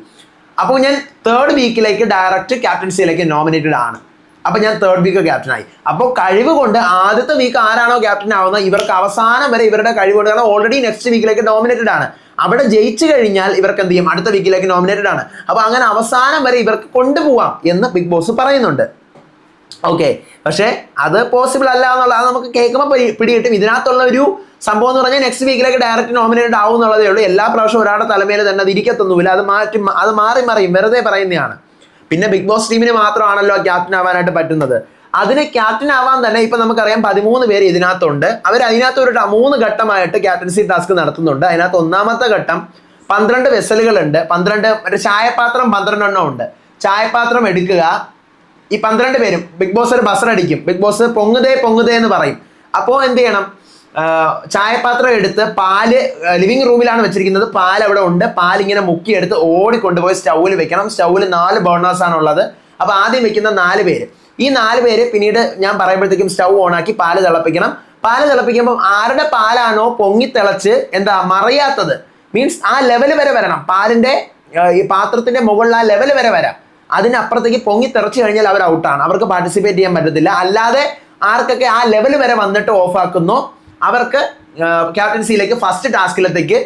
അപ്പോൾ ഞാൻ തേർഡ് വീക്കിലേക്ക് ഡയറക്റ്റ് ക്യാപ്റ്റൻസിയിലേക്ക് നോമിനേറ്റഡ് ആണ്. അപ്പൊ ഞാൻ തേർഡ് വീക്ക് ക്യാപ്റ്റനായി അപ്പോൾ കഴിവ് കൊണ്ട് ആദ്യത്തെ വീക്ക് ആരാണോ ക്യാപ്റ്റൻ ആവുന്നത് ഇവർക്ക് അവസാനം വരെ ഇവരുടെ കഴിവ് കൊണ്ട് കാരണം ഓൾറെഡി നെക്സ്റ്റ് വീക്കിലേക്ക് നോമിനേറ്റഡ് ആണ്. അവിടെ ജയിച്ചു കഴിഞ്ഞാൽ ഇവർക്ക് എന്ത് ചെയ്യും? അടുത്ത വീക്കിലേക്ക് നോമിനേറ്റഡ് ആണ്. അപ്പൊ അങ്ങനെ അവസാനം വരെ ഇവർക്ക് കൊണ്ടുപോവാം എന്ന് ബിഗ് ബോസ് പറയുന്നുണ്ട്. ഓക്കെ പക്ഷേ അത് പോസിബിൾ അല്ല എന്നുള്ളത് അത് നമുക്ക് കേൾക്കുമ്പോൾ പിടികിട്ടും. ഇതിനകത്തുള്ള ഒരു സംഭവം എന്ന് പറഞ്ഞാൽ നെക്സ്റ്റ് വീക്കിലേക്ക് ഡയറക്റ്റ് നോമിനേറ്റഡ് ആവും എന്നുള്ളതേ ഉള്ളൂ. എല്ലാ പ്രാവശ്യവും ഒരാളുടെ തലമേൽ തന്നെ അത് ഇരിക്കത്തൊന്നുമില്ല. അത് മാറ്റി അത് മാറി മറിയും. വെറുതെ പറയുന്നതാണ്. പിന്നെ ബിഗ് ബോസ് ടീമിന് മാത്രമാണല്ലോ ക്യാപ്റ്റൻ ആവാനായിട്ട് പറ്റുന്നത്. അതിന് ക്യാപ്റ്റൻ ആവാൻ തന്നെ ഇപ്പൊ നമുക്കറിയാം പതിമൂന്ന് പേര് ഇതിനകത്തുണ്ട്. അവർ അതിനകത്ത് ഒരു മൂന്ന് ഘട്ടമായിട്ട് ക്യാപ്റ്റൻസി ടാസ്ക് നടത്തുന്നുണ്ട്. അതിനകത്ത് ഒന്നാമത്തെ ഘട്ടം പന്ത്രണ്ട് വെസലുകളുണ്ട് പന്ത്രണ്ട് മറ്റേ ചായപാത്രം പന്ത്രണ്ടെണ്ണം ഉണ്ട്. ചായപാത്രം എടുക്കുക. ഈ പന്ത്രണ്ട് പേരും ബിഗ് ബോസ് ഒരു ബസർ അടിക്കും. ബിഗ് ബോസ് പൊങ്ങുതേ പൊങ്ങുതേ എന്ന് പറയും. അപ്പോൾ എന്ത് ചെയ്യണം? ചായപാത്രം എടുത്ത് പാൽ ലിവിങ് റൂമിലാണ് വെച്ചിരിക്കുന്നത്. പാൽ അവിടെ ഉണ്ട്. പാൽ ഇങ്ങനെ മുക്കിയെടുത്ത് ഓടിക്കൊണ്ടുപോയി സ്റ്റൗവിൽ വെക്കണം. സ്റ്റൗവിൽ നാല് ബേണേഴ്സ് ഉള്ളത് അപ്പോൾ ആദ്യം വെക്കുന്ന നാല് പേര്. ഈ നാല് പേര് പിന്നീട് ഞാൻ പറയുമ്പോഴത്തേക്കും സ്റ്റൗ ഓണാക്കി പാൽ തിളപ്പിക്കണം. പാൽ തിളപ്പിക്കുമ്പോൾ ആരുടെ പാലാണോ പൊങ്ങി തിളച്ച് എന്താ മറിയാത്തത്? മീൻസ് ആ ലെവൽ വരെ വരണം. പാലിന്റെ ഈ പാത്രത്തിന്റെ മുകളിൽ ആ ലെവൽ വരെ വരാം. അതിനപ്പുറത്തേക്ക് പൊങ്ങി തെറച്ചു കഴിഞ്ഞാൽ അവർ ഔട്ടാണ് അവർക്ക് പാർട്ടിസിപ്പേറ്റ് ചെയ്യാൻ പറ്റത്തില്ല. അല്ലാതെ ആർക്കൊക്കെ ആ ലെവൽ വരെ വന്നിട്ട് ഓഫ് ആക്കുന്നു? അവർക്ക് ക്യാപ്റ്റൻസിയിലേക്ക് ഫസ്റ്റ് ടാസ്കിലത്തേക്ക്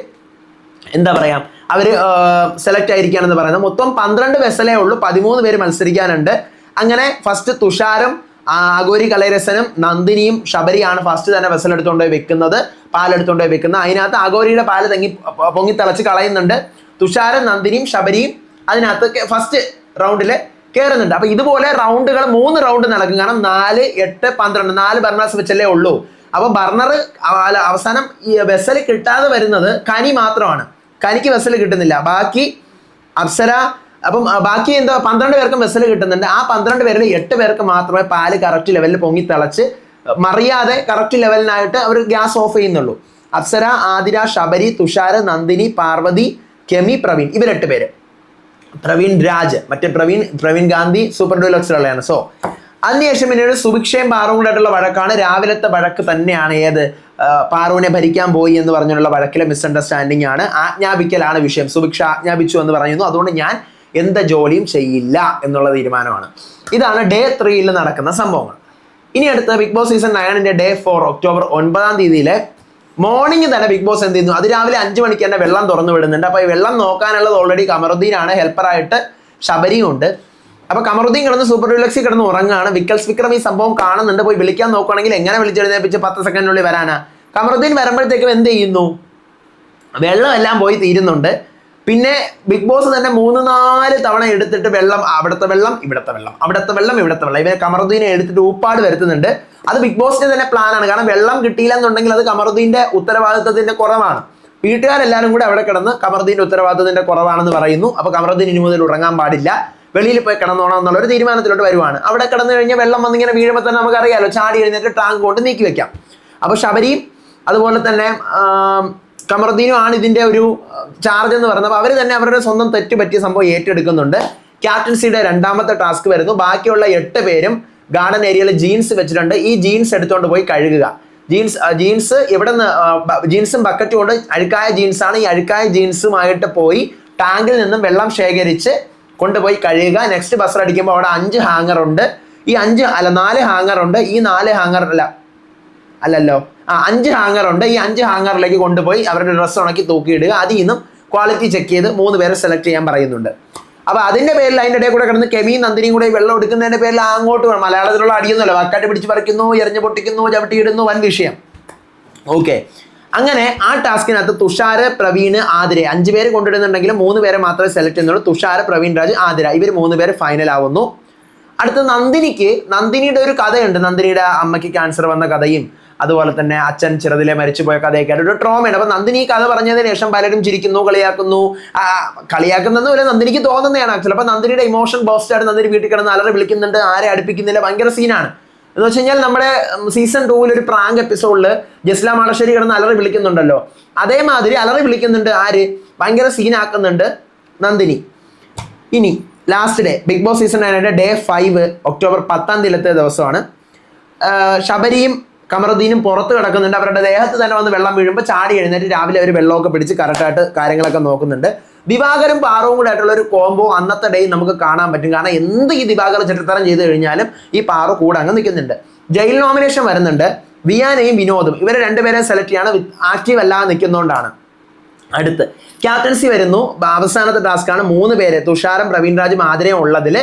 എന്താ പറയാ അവർ സെലക്ട് ആയിരിക്കുകയാണെന്ന് പറയുന്നത്. മൊത്തം പന്ത്രണ്ട് വെസലേ ഉള്ളൂ പതിമൂന്ന് പേര് മത്സരിക്കാനുണ്ട്. അങ്ങനെ ഫസ്റ്റ് തുഷാരം അഗോരി കലൈരസനും നന്ദിനിയും ശബരിയാണ് ഫസ്റ്റ് തന്നെ വെസൽ എടുത്തുകൊണ്ട് പോയി വെക്കുന്നത് പാലെടുത്തുകൊണ്ട് പോയി വെക്കുന്നത്. അതിനകത്ത് അഗോരിയുടെ പാൽ തെങ്ങി പൊങ്ങി തിളച്ച് കളയുന്നുണ്ട്. തുഷാരം നന്ദിനിയും ശബരിയും അതിനകത്ത് ഫസ്റ്റ് റൗണ്ടിൽ കയറുന്നുണ്ട് അപ്പൊ ഇതുപോലെ റൗണ്ടുകൾ മൂന്ന് റൗണ്ട് നടക്കും. കാരണം നാല് എട്ട് പന്ത്രണ്ട് നാല് ഭരണാസ് വെച്ചല്ലേ ഉള്ളൂ. അപ്പൊ ബർണർ അവസാനം ഈ വെസൽ കിട്ടാതെ വരുന്നത് കനി മാത്രമാണ്. കനിക്ക് വെസൽ കിട്ടുന്നില്ല. ബാക്കി അപ്സര അപ്പം ബാക്കി എന്താ പന്ത്രണ്ട് പേർക്കും വെസൽ കിട്ടുന്നുണ്ട്. ആ പന്ത്രണ്ട് പേരിൽ എട്ട് പേർക്ക് മാത്രമേ പാൽ കറക്റ്റ് ലെവലിൽ പൊങ്ങി തിളച്ച് മറിയാതെ കറക്റ്റ് ലെവലിനായിട്ട് അവർ ഗ്യാസ് ഓഫ് ചെയ്യുന്നുള്ളൂ. അപ്സര ആതിര ശബരി തുഷാര നന്ദിനി പാർവതി കെമി പ്രവീൺ ഇവരെട്ട് പേര്. പ്രവീൺ രാജ് മറ്റേ പ്രവീൺ പ്രവീൺ ഗാന്ധി സൂപ്പർ ഡുലക്സിലുള്ളതാണ് സോ അതിനുശേഷം പിന്നീട് സുഭിക്ഷയും പാറും കൂടായിട്ടുള്ള വഴക്കാണ്. രാവിലത്തെ വഴക്ക് തന്നെയാണ് ഏത്? പാറുവിനെ ഭരിക്കാൻ പോയി എന്ന് പറഞ്ഞുള്ള വഴക്കിലെ മിസ്അണ്ടർസ്റ്റാൻഡിംഗ് ആണ്. ആജ്ഞാപിക്കലാണ് വിഷയം. സുഭിക്ഷ ആജ്ഞാപിച്ചു എന്ന് പറയുന്നു. അതുകൊണ്ട് ഞാൻ എന്ത ജോലിയും ചെയ്യില്ല എന്നുള്ള തീരുമാനമാണ്. ഇതാണ് ഡേ ത്രീയിൽ നടക്കുന്ന സംഭവങ്ങൾ. ഇനി അടുത്ത ബിഗ് ബോസ് സീസൺ നയനിന്റെ ഡേ ഫോർ ഒക്ടോബർ ഒൻപതാം തീയതിയിലെ മോർണിംഗ് തന്നെ ബിഗ് ബോസ് എന്ത് ചെയ്യുന്നു? അത് രാവിലെ അഞ്ച് മണിക്ക് തന്നെ വെള്ളം തുറന്നു വിടുന്നുണ്ട്. അപ്പോൾ ഈ വെള്ളം നോക്കാനുള്ളത് ഓൾറെഡി കമറുദ്ദീനാണ്. ഹെൽപ്പറായിട്ട് ശബരിയും അപ്പോൾ കമറുദ്ദീൻ കിടന്ന് സൂപ്പർ ഡുലക്സിൽ കിടന്ന് ഉറങ്ങാണ്. വിക്കൽസ് വിക്രം ഈ സംഭവം കാണുന്നുണ്ട്. പോയി വിളിക്കാൻ നോക്കുകയാണെങ്കിൽ എങ്ങനെ വിളിച്ചെഴുന്നേപ്പിച്ച് പത്ത് സെക്കൻഡിനുള്ളിൽ വരാനാ? കമറുദ്ദീൻ വരുമ്പോഴത്തേക്കും എന്ത് ചെയ്യുന്നു? വെള്ളം എല്ലാം പോയി തീരുന്നുണ്ട്. പിന്നെ ബിഗ് ബോസ് തന്നെ മൂന്ന് നാല് തവണ എടുത്തിട്ട് വെള്ളം അവിടുത്തെ വെള്ളം ഇവിടുത്തെ വെള്ളം അവിടുത്തെ വെള്ളം ഇവിടുത്തെ വെള്ളം. ഇവരെ കമറുദ്ദീനെ എടുത്തിട്ട് ഊപ്പാട് വരുത്തുന്നുണ്ട്. അത് ബിഗ് ബോസിന്റെ തന്നെ പ്ലാനാണ് കാരണം വെള്ളം കിട്ടിയില്ല എന്നുണ്ടെങ്കിൽ അത് കമറുദ്ദീന്റെ ഉത്തരവാദിത്തത്തിന്റെ കുറവാണ്. വീട്ടുകാരെല്ലാവരും കൂടെ അവിടെ കിടന്ന് കമറുദ്ദീന്റെ ഉത്തരവാദിത്തത്തിന്റെ കുറവാണെന്ന് പറയുന്നു. അപ്പൊ കമറുദ്ദീൻ ഇനി മുതൽ ഉറങ്ങാൻ പാടില്ല. വെളിയിൽ പോയി കിടന്നോണം എന്നുള്ള ഒരു തീരുമാനത്തിലോട്ട് വരുവാണ്. അവിടെ കിടന്നു കഴിഞ്ഞാൽ വെള്ളം വന്നിങ്ങനെ വീഴുമ്പോൾ തന്നെ നമുക്കറിയാലോ ചാടി എഴുന്നേറ്റ് ടാങ്ക് കൊണ്ട് നീക്കി വെക്കാം. അപ്പോൾ ശബരിയും അതുപോലെ തന്നെ കമറുദ്ദീനും ആണ് ഇതിന്റെ ഒരു ചാർജ് എന്ന് പറയുന്നത്. അവർ തന്നെ അവരുടെ സ്വന്തം തെറ്റ് പറ്റിയ സംഭവം ഏറ്റെടുക്കുന്നുണ്ട്. ക്യാപ്റ്റൻസിയുടെ രണ്ടാമത്തെ ടാസ്ക് വരുന്നു. ബാക്കിയുള്ള എട്ട് പേരും ഗാർഡൻ ഏരിയയിൽ ജീൻസ് വെച്ചിട്ടുണ്ട്. ഈ ജീൻസ് എടുത്തുകൊണ്ട് പോയി കഴുകുക. ജീൻസ് ജീൻസ് ഇവിടെ നിന്ന് ജീൻസും ബക്കറ്റും കൊണ്ട് അഴുക്കായ ജീൻസാണ്. ഈ അഴുക്കായ ജീൻസുമായിട്ട് പോയി ടാങ്കിൽ നിന്നും വെള്ളം ശേഖരിച്ച് കൊണ്ടുപോയി കഴുകുക. നെക്സ്റ്റ് ബസ് അടിക്കുമ്പോൾ അവിടെ അഞ്ച് ഹാങ്ങർ ഉണ്ട്. ഈ അഞ്ച് അല്ല നാല് ഹാങ്ങർ ഉണ്ട്. ഈ നാല് ഹാങ്ങർ അല്ല അല്ലല്ലോ. ആ അഞ്ച് ഹാങ്ങർ ഉണ്ട്. ഈ അഞ്ച് ഹാങ്ങറിലേക്ക് കൊണ്ടുപോയി അവരുടെ ഡ്രസ്സ് ഉണക്കി തൂക്കിയിടുക. അതിൽ നിന്നും ക്വാളിറ്റി ചെക്ക് ചെയ്ത് മൂന്ന് പേരെ സെലക്ട് ചെയ്യാൻ പറയുന്നുണ്ട്. അപ്പൊ അതിന്റെ പേരിൽ അതിന്റെ ഇടയിൽ കൂടെ കിടന്ന് കെമിയും നന്ദിനിയും കൂടെ വെള്ളം എടുക്കുന്നതിന്റെ പേരിൽ അങ്ങോട്ട് വേണം മലയാളത്തിലുള്ള അടിയൊന്നുമല്ല. വക്കാട്ട് പിടിച്ച് പറിക്കുന്നു എറിഞ്ഞു പൊട്ടിക്കുന്നു ചവിട്ടിയിടുന്നു വൻ വിഷയം. ഓക്കെ അങ്ങനെ ആ ടാസ്കിനകത്ത് തുഷാര് പ്രവീൺ ആതിര അഞ്ച് പേര് കൊണ്ടിടുന്നുണ്ടെങ്കിലും മൂന്ന് പേരെ മാത്രമേ സെലക്ട് ചെയ്യുന്നുള്ളൂ. തുഷാര് പ്രവീൺ രാജ് ആതിര. ഇവർ മൂന്ന് പേര് ഫൈനൽ ആവുന്നു. അടുത്ത നന്ദിനിക്ക് നന്ദിനിയുടെ ഒരു കഥയുണ്ട്. നന്ദിനിയുടെ അമ്മയ്ക്ക് ക്യാൻസർ വന്ന കഥയും അതുപോലെ തന്നെ അച്ഛൻ ചെറുതിലെ മരിച്ചുപോയ കഥയൊക്കെ ഒരു ട്രോമയാണ് അപ്പൊ നന്ദിനി ഈ കഥ പറഞ്ഞതിന് ശേഷം പലരും ചിരിക്കുന്നു കളിയാക്കുന്നു. ആ, കളിയാക്കുന്നതെന്ന് നന്ദിനിക്ക് തോന്നുന്നതാണ് ആക്ച്വലി അപ്പൊ നന്ദിനിയുടെ ഇമോഷൻ ബോസ്റ്റ് ആയിട്ട് നന്ദിനി വീട്ടിൽ കിടന്ന് അലറി വിളിക്കുന്നുണ്ട്. ആരെ അടുപ്പിക്കുന്നില്ല? ഭയങ്കര സീനാണ് എന്ന് വെച്ച് കഴിഞ്ഞാൽ നമ്മുടെ സീസൺ ടൂവിൽ ഒരു പ്രാങ്ക് എപ്പിസോഡിൽ ജസ്ല മാളശ്ശേരി കിടന്ന് അലറി വിളിക്കുന്നുണ്ടല്ലോ. അതേമാതിരി അലറി വിളിക്കുന്നുണ്ട് ആര്? ഭയങ്കര സീനാക്കുന്നുണ്ട് നന്ദിനി. ഇനി last day Bigg Boss season നയനായിട്ട് day five October പത്താം തീയതിയിലത്തെ ദിവസമാണ്. ശബരിയും കമറുദ്ദീനും പുറത്ത് കിടക്കുന്നുണ്ട്. അവരുടെ ദേഹത്ത് തന്നെ വന്ന് വെള്ളം വീഴുമ്പോൾ ചാടി എഴുന്നേറ്റ് രാവിലെ അവർ വെള്ളമൊക്കെ പിടിച്ച് കറക്റ്റായിട്ട് കാര്യങ്ങളൊക്കെ നോക്കുന്നുണ്ട്. ദിവാകരും പാറവും കൂടെ ആയിട്ടുള്ള ഒരു കോംബോ അന്നത്തെ ഡേ നമുക്ക് കാണാൻ പറ്റും. കാരണം എന്ത് ഈ ദിവാകർ ചിട്ടത്തരം ചെയ്ത് കഴിഞ്ഞാലും ഈ പാറു കൂടെ അങ്ങ് നിൽക്കുന്നുണ്ട്. ജയിൽ നോമിനേഷൻ വരുന്നുണ്ട്. വിയാനയും വിനോദും ഇവരെ രണ്ടുപേരെയും സെലക്ട് ചെയ്യാണ്. ആക്റ്റീവ് അല്ലാതെ നിൽക്കുന്നതുകൊണ്ടാണ് അടുത്ത് ക്യാപ്റ്റൻസി വരുന്നു. അവസാനത്തെ ടാസ്ക്കാണ് മൂന്ന് പേര്. തുഷാരം പ്രവീൺ രാജും ആതിരയും ഉള്ളതിൽ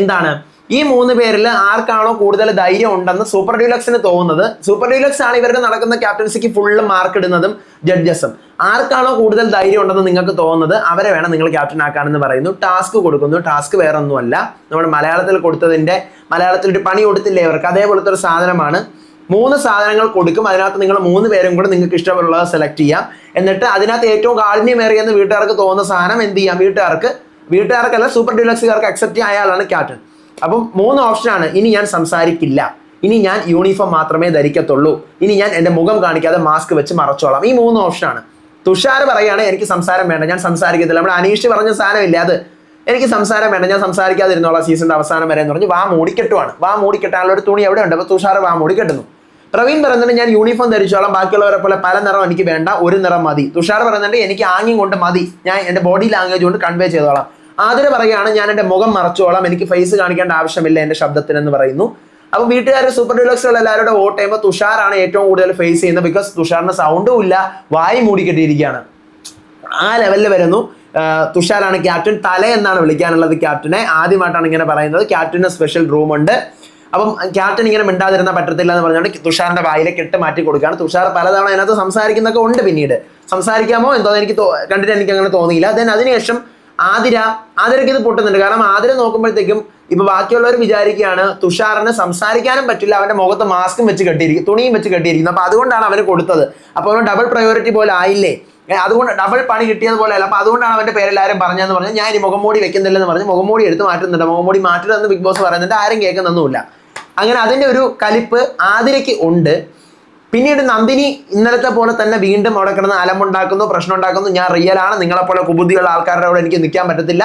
എന്താണ്? ഈ മൂന്ന് പേരിൽ ആർക്കാണോ കൂടുതൽ ധൈര്യം ഉണ്ടെന്ന് സൂപ്പർ ഡ്യൂലക്സിന് തോന്നുന്നത്. സൂപ്പർ ഡ്യൂലക്സ് ആണ് ഇവരുടെ നടക്കുന്ന ക്യാപ്റ്റൻസിക്ക് ഫുള്ള് മാർക്ക് ഇടുന്നതും ജഡ്ജസും ആർക്കാണോ കൂടുതൽ ധൈര്യം ഉണ്ടെന്ന് നിങ്ങൾക്ക് തോന്നുന്നത് അവരെ വേണം നിങ്ങൾ ക്യാപ്റ്റൻ ആക്കാനെന്ന് പറയുന്നു. ടാസ്ക് കൊടുക്കുന്നു. ടാസ്ക് വേറെ ഒന്നുമല്ല നമ്മുടെ മലയാളത്തിൽ കൊടുത്തതിന്റെ മലയാളത്തിൽ ഒരു പണി കൊടുത്തില്ലേ ഇവർക്ക്? അതേപോലത്തെ ഒരു സാധനമാണ്. മൂന്ന് സാധനങ്ങൾ കൊടുക്കും. അതിനകത്ത് നിങ്ങൾ മൂന്ന് പേരും കൂടെ നിങ്ങൾക്ക് ഇഷ്ടമുള്ളത് സെലക്ട് ചെയ്യാം. എന്നിട്ട് അതിനകത്ത് ഏറ്റവും കാഠിന്യമേറിയെന്ന് വീട്ടുകാർക്ക് തോന്നുന്ന സാധനം എന്ത് ചെയ്യാം? വീട്ടുകാർക്ക് വീട്ടുകാർക്കല്ല സൂപ്പർ ഡീലക്സുകാർക്ക് അക്സെപ്റ്റ് ചെയ്യാൻ അയാളാണ് ക്യാപ്റ്റൻ അപ്പം മൂന്ന് ഓപ്ഷനാണ് ഇനി ഞാൻ സംസാരിക്കില്ല. ഇനി ഞാൻ യൂണിഫോം മാത്രമേ ധരിക്കത്തുള്ളൂ. ഇനി ഞാൻ എന്റെ മുഖം കാണിക്കാതെ മാസ്ക് വെച്ച് മറച്ചോളാം. ഈ മൂന്ന് ഓപ്ഷനാണ് തുഷാർ പറയുകയാണ് എനിക്ക് സംസാരം വേണ്ട. ഞാൻ സംസാരിക്കത്തില്ല. നമ്മുടെ അനീഷ് പറഞ്ഞ സാധനമില്ല അത്? എനിക്ക് സംസാരം വേണ്ട. ഞാൻ സംസാരിക്കാതിരുന്നോളാം സീസണിന്റെ അവസാനം വരെ. എന്ന് പറഞ്ഞ് വാ മൂടിക്കെട്ടുവാണ്. വാ മൂടിക്കെട്ടാനുള്ള ഒരു തുണി എവിടെ ഉണ്ട്. അപ്പോൾ തുഷാർ വാ മൂടിക്കെട്ടുന്നു. പ്രവീൺ പറയുന്നുണ്ട് ഞാൻ യൂണിഫോം ധരിച്ചോളാം. ബാക്കിയുള്ളവരെ പോലെ പല നിറം എനിക്ക് വേണ്ട. ഒരു നിറം മതി. തുഷാർ പറയുന്നുണ്ട് എനിക്ക് ആംഗ്യം കൊണ്ട് മതി. ഞാൻ എന്റെ ബോഡി ലാംഗ്വേജ് കൊണ്ട് കൺവേ ചെയ്തോളാം. ആതിര പറയുകയാണ് ഞാൻ എന്റെ മുഖം മറച്ചോളാം എനിക്ക് ഫേസ് കാണിക്കേണ്ട ആവശ്യമില്ല എന്റെ ശബ്ദത്തിന് എന്ന് പറയുന്നു. അപ്പൊ വീട്ടുകാർ സൂപ്പർ ഡിലക്സുകൾ എല്ലാവരുടെ വോട്ട് ചെയ്യുമ്പോൾ തുഷാറാണ് ഏറ്റവും കൂടുതൽ ഫേസ് ചെയ്യുന്നത് ബിക്കോസ് തുഷാറിന് സൗണ്ടും ഇല്ല വായി മൂടിക്കെട്ടിയിരിക്കുകയാണ് ആ ലെവലിൽ വരുന്നു. തുഷാറാണ് ക്യാപ്റ്റൻ തല എന്നാണ് വിളിക്കാനുള്ളത് ക്യാപ്റ്റനെ ആദ്യമായിട്ടാണ് ഇങ്ങനെ പറയുന്നത്. ക്യാപ്റ്റന് സ്പെഷ്യൽ റൂം ഉണ്ട്. അപ്പം ക്യാപ്റ്റൻ ഇങ്ങനെ മിണ്ടാതിരുന്ന പറ്റത്തില്ല എന്ന് പറഞ്ഞുകൊണ്ട് തുഷാറിന്റെ വായിലെ കെട്ട് മാറ്റി കൊടുക്കുകയാണ്. തുഷാർ പലതവണ അതിനകത്ത് സംസാരിക്കുന്നൊക്കെ ഉണ്ട് പിന്നീട്. സംസാരിക്കാമോ? എന്തോ എനിക്ക് കണ്ടിട്ട് എനിക്ക് അങ്ങനെ തോന്നിയില്ല. ദെൻ അതിനുശേഷം ആതിര ആതിരക്ക് ഇത് പൊട്ടുന്നുണ്ട്. കാരണം ആതിര നോക്കുമ്പോഴത്തേക്കും ഇപ്പൊ ബാക്കിയുള്ളവർ വിചാരിക്കുകയാണ് തുഷാറിന് സംസാരിക്കാനും പറ്റില്ല അവന്റെ മുഖത്ത് മാസ്കും വെച്ച് കെട്ടിയിരിക്കും തുണിയും വെച്ച് കെട്ടിയിരിക്കുന്നു അപ്പൊ അതുകൊണ്ടാണ് അവന് കൊടുത്തത്. അപ്പൊ അവന് ഡബിൾ പ്രയോറിറ്റി പോലെ ആയില്ലേ? അതുകൊണ്ട് ഡബിൾ പണി കിട്ടിയതുപോലെ അല്ല. അപ്പൊ അതുകൊണ്ടാണ് അവന്റെ പേരെല്ലാരും പറഞ്ഞതെന്ന് പറഞ്ഞാൽ ഞാൻ ഇനി മുഖംമൂടി വെക്കുന്നില്ലെന്ന് പറഞ്ഞു മുഖംമൂടി എടുത്ത് മാറ്റുന്നുണ്ട്. മുഖംമൂടി മാറ്റരുതെന്ന് ബിഗ് ബോസ് പറയുന്നുണ്ട്. ആരും കേൾക്കുന്നൊന്നുമില്ല. അങ്ങനെ അതിന്റെ ഒരു കലിപ്പ് ആതിരയ്ക്ക് ഉണ്ട്. പിന്നീട് നന്ദിനി ഇന്നലത്തെ പോലെ തന്നെ വീണ്ടും അവിടെ കിടന്ന് അലമുണ്ടാക്കുന്നു പ്രശ്നം ഉണ്ടാക്കുന്നു ഞാൻ റിയൽ ആണ്. നിങ്ങളെപ്പോലെ കുബുദ്ധിയുള്ള ആൾക്കാരുടെ അവിടെ എനിക്ക് നിൽക്കാൻ പറ്റത്തില്ല.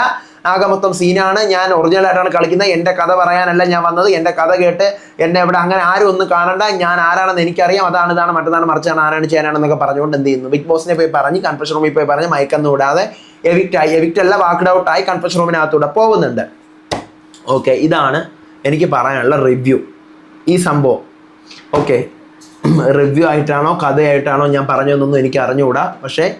ആകെ മൊത്തം സീനാണ് ഞാൻ ഒറിജിനൽ ആയിട്ടാണ് കളിക്കുന്നത്. എന്റെ കഥ പറയാനല്ല ഞാൻ വന്നത്. എന്റെ കഥ കേട്ട് എന്നെ ഇവിടെ അങ്ങനെ ആരും ഒന്നും കാണണ്ട. ഞാൻ ആരാണെന്ന് എനിക്കറിയാം. അതാണ് ഇതാണ് മറ്റതാണ് മറിച്ചാണ് ആരാണ് ചെയ്യാനാണെന്നൊക്കെ പറഞ്ഞുകൊണ്ട് എന്ത് ചെയ്യുന്നു? ബിഗ് ബോസിനെ പോയി പറഞ്ഞ് കൺഫ്യൂഷൻ റൂമിൽ പോയി പറഞ്ഞ് കൂടാതെ എവിക്റ്റ് ആയി. എവിക്റ്റ് അല്ല വാക്ക്ഡ് ഔട്ട് ആയി കൺഫ്യൂഷൻ റൂമിനകത്തൂടെ പോകുന്നുണ്ട്. ഓക്കെ ഇതാണ് എനിക്ക് പറയാനുള്ള റിവ്യൂ ഈ സംഭവം. ഓക്കെ റിവ്യൂ ആയിട്ടാണോ കഥയായിട്ടാണോ ഞാൻ പറഞ്ഞതെന്നൊന്നും എനിക്ക് അറിഞ്ഞുകൂടാ. പക്ഷേ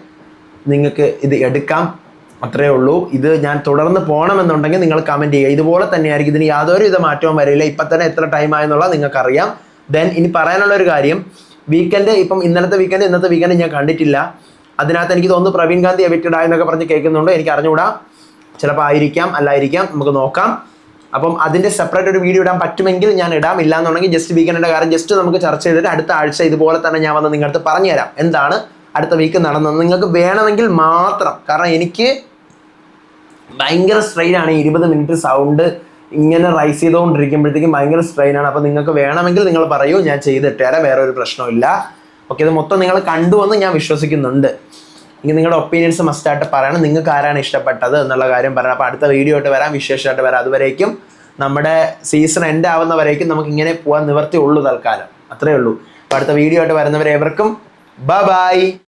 നിങ്ങൾക്ക് ഇത് എടുക്കാം. അത്രേ ഉള്ളൂ. ഇത് ഞാൻ തുടർന്ന് പോകണമെന്നുണ്ടെങ്കിൽ നിങ്ങൾ കമന്റ് ചെയ്യുക. ഇതുപോലെ തന്നെയായിരിക്കും. ഇതിന് യാതൊരു വിധ മാറ്റവും വരില്ല. ഇപ്പം തന്നെ എത്ര ടൈം ആയെന്നുള്ളത് നിങ്ങൾക്കറിയാം. ദെൻ ഇനി പറയാനുള്ള ഒരു കാര്യം. വീക്കെൻഡ് ഇപ്പം ഇന്നലത്തെ വീക്കെൻഡ് ഇന്നത്തെ വീക്കെൻഡ് ഞാൻ കണ്ടിട്ടില്ല. അതിനകത്ത് എനിക്ക് തോന്നുന്നു പ്രവീൺ ഗാന്ധി എവിക്റ്റഡ് ആയെന്നൊക്കെ പറഞ്ഞ് കേൾക്കുന്നുണ്ട്. എനിക്ക് അറിഞ്ഞുകൂടാ. ചിലപ്പോൾ ആയിരിക്കാം അല്ലായിരിക്കാം. നമുക്ക് നോക്കാം. അപ്പം അതിന്റെ സെപ്പറേറ്റ് ഒരു വീഡിയോ ഇടാൻ പറ്റുമെങ്കിൽ ഞാൻ ഇടാം. ഇല്ലാന്നുണ്ടെങ്കിൽ ജസ്റ്റ് വീക്കെൻഡിന്റെ കാര്യം ജസ്റ്റ് നമുക്ക് ചർച്ച ചെയ്തിട്ട് അടുത്ത ആഴ്ച ഇതുപോലെ തന്നെ ഞാൻ വന്ന് നിങ്ങളുടെ അടുത്ത് പറഞ്ഞുതരാം. എന്താണ് അടുത്ത വീക്ക് നടന്നത് നിങ്ങൾക്ക് വേണമെങ്കിൽ മാത്രം. കാരണം എനിക്ക് ഭയങ്കര സ്ട്രെയിൻ ആണ്. ഈ ഇരുപത് മിനിറ്റ് സൗണ്ട് ഇങ്ങനെ റൈസ് ചെയ്തുകൊണ്ടിരിക്കുമ്പോഴത്തേക്കും ഭയങ്കര സ്ട്രെയിൻ ആണ്. അപ്പോൾ നിങ്ങൾക്ക് വേണമെങ്കിൽ നിങ്ങൾ പറയൂ. ഞാൻ ചെയ്തിട്ടേരാ വേറെ ഒരു പ്രശ്നമില്ല ഓക്കെ ഇത് മൊത്തം നിങ്ങൾ കണ്ടുവെന്ന് ഞാൻ വിശ്വസിക്കുന്നുണ്ട്. നിങ്ങളുടെ ഒപ്പീനിയൻസ് മസ്റ്റായിട്ട് പറയണം. നിങ്ങൾക്ക് ആരാണ് ഇഷ്ടപ്പെട്ടത് എന്നുള്ള കാര്യം പറയണം. അപ്പോൾ അടുത്ത വീഡിയോ ആയിട്ട് വരാം. വിശേഷമായിട്ട് വരാം. അതുവരേക്കും നമ്മുടെ സീസൺ എൻഡ് ആവുന്നവരേക്കും നമുക്ക് ഇങ്ങനെ പോകാൻ നിവർത്തി ഉള്ളൂ തൽക്കാലം. അത്രേ ഉള്ളൂ. അപ്പോൾ അടുത്ത വീഡിയോ ആയിട്ട് വരുന്നവരെ ഏവർക്കും ബൈ